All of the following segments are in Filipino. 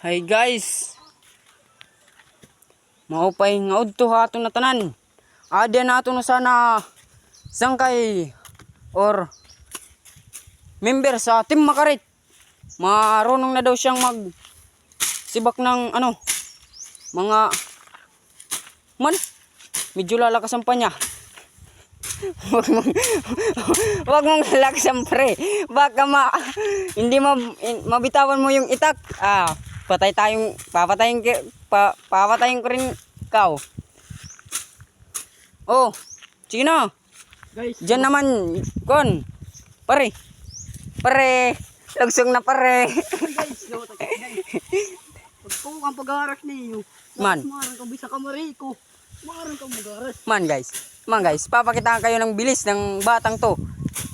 Hi guys. Maupay nga udto ha ato na tanan. Adya na ato na sana sangkay or member sa Team Makarit. Marunong na daw siyang mag sibak ng ano mga man medyo lalakasan pa niya. Wag mong wag mong lalakasan pre. Baka ma hindi ma, mabitawan mo yung itak. Ah, patay tayong papatayin pa, papatayin ko rin ikaw. Oh, sige na. Guys, Diyan naman, kon. Pare. Pare. Lugsong na pare. guys, no, guys. Pag ko ang pag-aaras ninyo, Man. Marang kang bisa kamari ko. Marang kang mag-aaras. Man guys. Man guys, papakitaan kayo ng bilis ng batang to.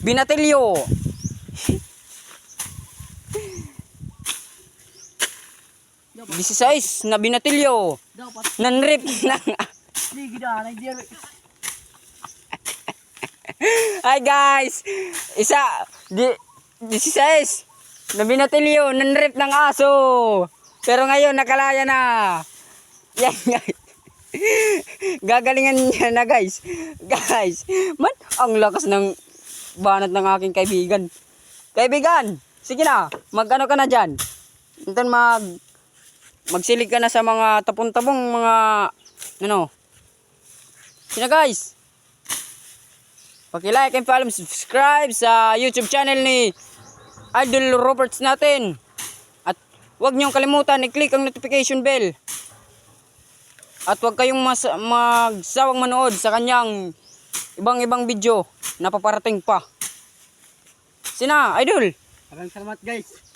Binatilyo. 16 na binatilyo. Nanrip na. Hi guys! Isa, di, 16 na binatilyo, nanrip ng aso. Pero ngayon, nakalaya na. Yan guys. Gagalingan niya na guys. Guys, man, ang lakas ng banat ng aking kaibigan. Kaibigan, sige na, mag-ano ka na dyan. Intan mag, magsilig ka na sa mga tapon-tabong mga, ano. Sige na guys. Paki-like and follow, subscribe sa YouTube channel ni Idol Roberts natin. At huwag niyong kalimutan i-click ang notification bell. At huwag kayong mas magsawang manood sa kanyang ibang-ibang video na paparating pa. Sina, Idol. Maraming salamat guys.